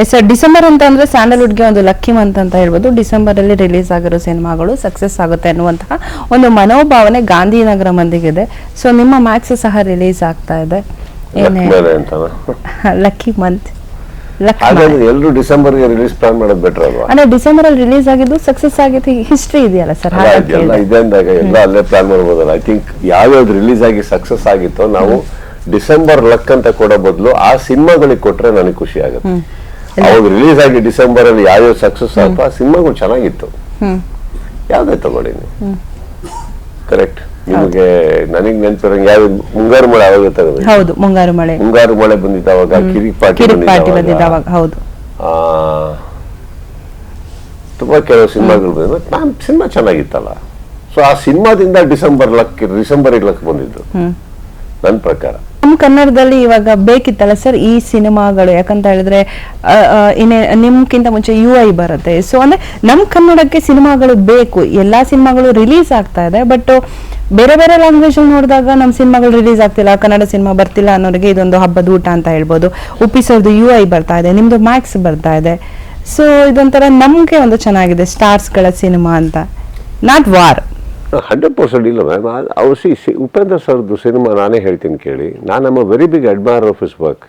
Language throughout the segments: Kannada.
ಎಸ್ ಸರ್ ಡಿಸೆಂಬರ್ ಅಂತ ಅಂದ್ರೆ ಸ್ಯಾಂಡಲ್ವುಡ್ಗೆ ಒಂದು ಲಕ್ಕಿ ಮಂತ್ ಅಂತ ಹೇಳ್ಬೋದು. ಡಿಸೆಂಬರ್ ಅಲ್ಲಿ ರಿಲೀಸ್ ಆಗಿರೋ ಸಿನಿಮಾಗಳು ಸಕ್ಸಸ್ ಆಗುತ್ತೆ ಅನ್ನುವಂತಹ ಒಂದು ಮನೋಭಾವನೆ ಗಾಂಧಿನಗರ ಮಂದಿಗಿದೆ. ಸೊ ನಿಮ್ಮ ಮ್ಯಾಕ್ಸ್ ಸಹ ರಿಲೀಸ್ ಆಗ್ತಾ ಇದೆ. Lucky month. ಲಕ್ಕಿ ಎಲ್ರೂ ಡಿಸೆಂಬರ್ ಡಿಸೆಂಬರ್ಗೆ ರಿಲೀಸ್ ಪ್ಲಾನ್ ಮಾಡೋದು ಬೆಟರ್ ಅಲ್ವಾ? ಅಂದ್ರೆ ಡಿಸೆಂಬರ್ ಅಲ್ಲಿ ರಿಲೀಸ್ ಆಗಿದ್ದು ಸಕ್ಸಸ್ ಆಗಿದ್ದು ಹಿಸ್ಟ್ರಿ ಇದೆಯಲ್ಲ ಸರ್ ಹಾಗಾಗಿ ಇದೆ ಅಂದಾಗ ಎಲ್ಲ ಅಲ್ಲೇ ಪ್ಲಾನ್ ಮಾಡ್ಬೋದಲ್ಲ. ಐ ಥಿಂಕ್ ಯಾವ್ಯಾವ್ದು ರಿಲೀಸ್ ಆಗಿ ಸಕ್ಸಸ್ ಆಗಿತ್ತೋ ನಾವು ಡಿಸೆಂಬರ್ ಲಕ್ ಅಂತ ಕೊಡೋ ಬದಲು ಆ ಸಿನಿಮಾಗಳಿಗೆ ಕೊಟ್ರೆ ನನಗೆ ಖುಷಿ ಆಗುತ್ತೆ. ಅವಾಗ ರಿಲೀಸ್ ಆಗಿ ಡಿಸೆಂಬರ್ ಅಲ್ಲಿ ಯಾವ್ಯಾವ ಸಕ್ಸಸ್ ಆಯ್ತು ಆ ಸಿನಿಮಾಗಳು ಚೆನ್ನಾಗಿತ್ತು. ಯಾವ್ದೇ ತಗೊಳ್ಳಿ ಕರೆಕ್ಟ್ ನಿಮಗೆ ನನಗ್ ನೆನ್ಪಿರಂಗ ಯಾವ ಮುಂಗಾರು ಮಳೆ ಅವಾಗ ತೆಗೆದು ಹೌದು ಮುಂಗಾರು ಮಳೆ. ಮುಂಗಾರು ಮಳೆ ಬಂದಿದ್ದ ಅವಾಗ ಕಿರಿ ಪಾಟಿ ಬಂದಿದ್ದ ಅವಾಗ. ಹೌದು. ಆ, ತುಂಬಾ ಕೆಲವು ಸಿನಿಮಾಗಳು ಬಂದಿದ್ದು. ನಾನು ಸಿನಿಮಾ ಚೆನ್ನಾಗಿತ್ತಲ್ಲ. ಸೊ ಆ ಸಿನಿಮಾದಿಂದ ಡಿಸೆಂಬರ್ ಲಕ್ ಡಿಸೆಂಬರ್ ಲಕ್ ಬಂದಿದ್ದು. ನನ್ನ ಪ್ರಕಾರ. ಕನ್ನಡದಲ್ಲಿ ಇವಾಗ ಬೇಕಿತ್ತಲ್ಲ ಸರ್ ಈ ಸಿನಿಮಾಗಳು? ಯಾಕಂತ ಹೇಳಿದ್ರೆ ಇನ್ನೇ ನಿಮ್ಗಿಂತ ಮುಂಚೆ ಯು ಐ ಬರುತ್ತೆ. ಸೊ ಅಂದ್ರೆ ನಮ್ಮ ಕನ್ನಡಕ್ಕೆ ಸಿನಿಮಾಗಳು ಬೇಕು. ಎಲ್ಲಾ ಸಿನಿಮಾಗಳು ರಿಲೀಸ್ ಆಗ್ತಾ ಇದೆ ಬಟ್ ಬೇರೆ ಬೇರೆ ಲ್ಯಾಂಗ್ವೇಜ್ ನೋಡಿದಾಗ ನಮ್ಮ ಸಿನಿಮಾಗಳು ರಿಲೀಸ್ ಆಗ್ತಿಲ್ಲ, ಕನ್ನಡ ಸಿನಿಮಾ ಬರ್ತಿಲ್ಲ ಅನ್ನೋರಿಗೆ ಇದೊಂದು ಹಬ್ಬದ ಊಟ ಅಂತ ಹೇಳ್ಬೋದು. ಉಪ್ಪಿಸೋದು ಯು ಐ ಬರ್ತಾ ಇದೆ, ನಿಮ್ದು ಮ್ಯಾಕ್ಸ್ ಬರ್ತಾ ಇದೆ. ಸೊ ಇದೊಂಥರ ನಮಗೆ ಒಂದು ಚೆನ್ನಾಗಿದೆ ಸ್ಟಾರ್ಸ್ಗಳ ಸಿನಿಮಾ ಅಂತ. ನಾಟ್ ವಾರ್ ಹಂಡ್ರೆಡ್ ಪರ್ಸೆಂಟ್ ಇಲ್ಲ ಮ್ಯಾಮ್ ಅವ್ರು ಸಿ ಸಿ, ಉಪೇಂದ್ರ ಸರ್ದು ಸಿನಿಮಾ ನಾನೇ ಹೇಳ್ತೀನಿ ಕೇಳಿ. ನಾನು ನಮ್ಮ very big admire of his work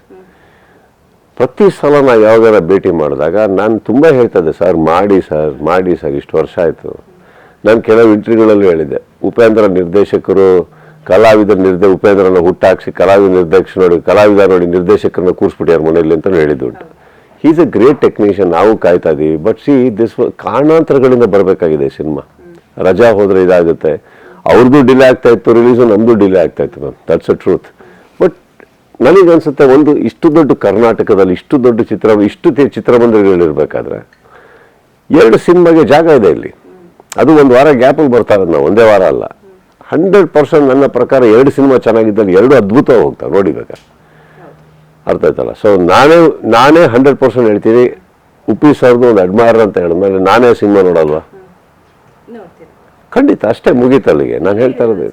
ಪ್ರತಿ ಸಲ ನಾ ಯಾವಾಗಾರ ಭೇಟಿ ಮಾಡಿದಾಗ ನಾನು ತುಂಬ ಹೇಳ್ತದೆ, ಸರ್, ಮಾಡಿ ಸರ್ ಮಾಡಿ, ಸರ್, ಇಷ್ಟು ವರ್ಷ ಆಯಿತು. ನಾನು ಕೆಲವು ಇಂಟ್ರಿಗಳಲ್ಲೂ ಹೇಳಿದ್ದೆ. ಉಪೇಂದ್ರ ನಿರ್ದೇಶಕರು ಕಲಾವಿದ ನಿರ್ದೇ, ಉಪೇಂದ್ರನ ಹುಟ್ಟಾಕ್ಸಿ, ಕಲಾವಿದ ನಿರ್ದೇಶಕ ನೋಡಿ, ಕಲಾವಿದ ನೋಡಿ ನಿರ್ದೇಶಕರನ್ನ ಕೂರಿಸ್ಬಿಟ್ಟಾರ ಮನೆಯಲ್ಲಿ ಅಂತ ಹೇಳಿದ್ದುಂಟು ಈಸ್ ಅ ಗ್ರೇಟ್ ಟೆಕ್ನಿಷಿಯನ್ ನಾವು ಕಾಯ್ತಾ ಇದ್ದೀವಿ ಬಟ್ ಸಿ ದಿಸ್ ಕಾರಣಾಂತರಗಳಿಂದ ಬರಬೇಕಾಗಿದೆ ಸಿನಿಮಾ. ರಜಾ ಹೋದರೆ ಇದಾಗುತ್ತೆ. ಅವ್ರದ್ದು ಡಿಲೇ ಆಗ್ತಾ ಇತ್ತು ರಿಲೀಸು ನಮ್ಮದು ಡಿಲೇ ಆಗ್ತಾ ಇತ್ತು ma'am that's a truth but ನನಗನ್ಸುತ್ತೆ ಒಂದು ಇಷ್ಟು ದೊಡ್ಡ ಕರ್ನಾಟಕದಲ್ಲಿ, ಇಷ್ಟು ದೊಡ್ಡ ಚಿತ್ರ, ಇಷ್ಟು ಚಿತ್ರಮಂದಿರಗಳಿರ್ಬೇಕಾದ್ರೆ ಎರಡು ಸಿನಿಮಾಗೆ ಜಾಗ ಇದೆ ಇಲ್ಲಿ. ಅದು ಒಂದು ವಾರ ಗ್ಯಾಪಲ್ಲಿ ಬರ್ತಾರೆ ನಾವು, ಒಂದೇ ವಾರ ಅಲ್ಲ. ಹಂಡ್ರೆಡ್ ಪರ್ಸೆಂಟ್ ನನ್ನ ಪ್ರಕಾರ ಎರಡು ಸಿನಿಮಾ ಚೆನ್ನಾಗಿದ್ದಲ್ಲಿ ಎರಡು ಅದ್ಭುತ ಹೋಗ್ತಾರೆ ನೋಡಿಬೇಕಾ ಅರ್ಥ ಆಯ್ತಲ್ಲ? ಸೊ ನಾನೇ ನಾನೇ ಹಂಡ್ರೆಡ್ ಪರ್ಸೆಂಟ್ ಹೇಳ್ತೀನಿ, ಉಪ್ಪಿ ಸರ್ದು ಒಂದು ಅಡ್ಮೈರ್ ಅಂತ ಹೇಳಿದ್ಮೇಲೆ ನಾನೇ ಸಿನಿಮಾ ನೋಡಲ್ವಾ? ಖಂಡಿತ ಅಷ್ಟೇ ಮುಗೀತಲ್ಲಿಗೆ ನಾನು ಹೇಳ್ತಾ ಇರೋದು.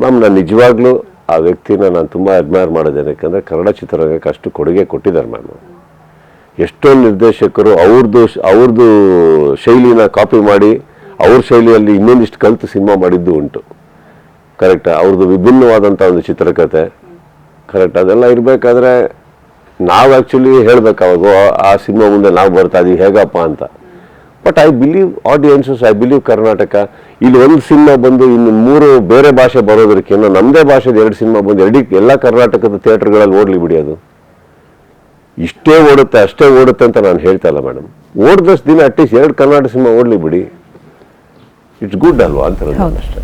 ಮ್ಯಾಮ್ ನಾನು ನಿಜವಾಗ್ಲೂ ಆ ವ್ಯಕ್ತಿನ ನಾನು ತುಂಬ ಅಡ್ಮೈರ್ ಮಾಡೋದೇನೆ ಯಾಕಂದರೆ ಕನ್ನಡ ಚಿತ್ರರಂಗಕ್ಕೆ ಅಷ್ಟು ಕೊಡುಗೆ ಕೊಟ್ಟಿದ್ದಾರೆ ಮ್ಯಾಮ್ ಎಷ್ಟೊಂದು ನಿರ್ದೇಶಕರು ಅವ್ರದ್ದು ಅವ್ರದ್ದು ಶೈಲಿನ ಕಾಪಿ ಮಾಡಿ ಅವ್ರ ಶೈಲಿಯಲ್ಲಿ ಇನ್ನೊಂದಿಷ್ಟು ಕಲಿತು ಸಿನಿಮಾ ಮಾಡಿದ್ದು ಉಂಟು. ಕರೆಕ್ಟ್ ಅವ್ರದ್ದು ವಿಭಿನ್ನವಾದಂಥ ಒಂದು ಚಿತ್ರಕಥೆ ಕರೆಕ್ಟ್ ಅದೆಲ್ಲ ಇರಬೇಕಾದ್ರೆ ನಾವು ಆ್ಯಕ್ಚುಲಿ ಹೇಳ್ಬೇಕು ಅವಾಗ ಆ ಸಿನಿಮಾ ಮುಂದೆ ನಾವು ಬರ್ತಾ ಇದೀವಿ ಹೇಗಪ್ಪ ಅಂತ. But I believe audiences I believe Karnataka ಇಲ್ಲಿ ಒಂದು ಸಿನಿಮಾ ಬಂದು ಇನ್ನು ಮೂರು ಬೇರೆ ಭಾಷೆ ಬರೋದಕ್ಕಿಂತ ನಮ್ಮದೇ ಭಾಷೆದ ಎರಡು ಸಿನಿಮಾ ಬಂದು ಎರಡು ಎಲ್ಲ ಕರ್ನಾಟಕದ ಥಿಯೇಟರ್ಗಳಲ್ಲಿ ಓಡಲಿ ಬಿಡಿ ಅದು. ಇಷ್ಟೇ ಓಡುತ್ತೆ ಅಷ್ಟೇ ಓಡುತ್ತೆ ಅಂತ ನಾನು ಹೇಳ್ತಾ ಇಲ್ಲ ಮೇಡಮ್ ಓಡಿದಷ್ಟು ದಿನ ಅಟ್ಲೀಸ್ಟ್ ಎರಡು ಕರ್ನಾಟಕ ಸಿನಿಮಾ ಓಡಲಿ ಬಿಡಿ. ಇಟ್ಸ್ ಗುಡ್ ಅಲ್ವಾ ಅಂತ ಅಷ್ಟೇ.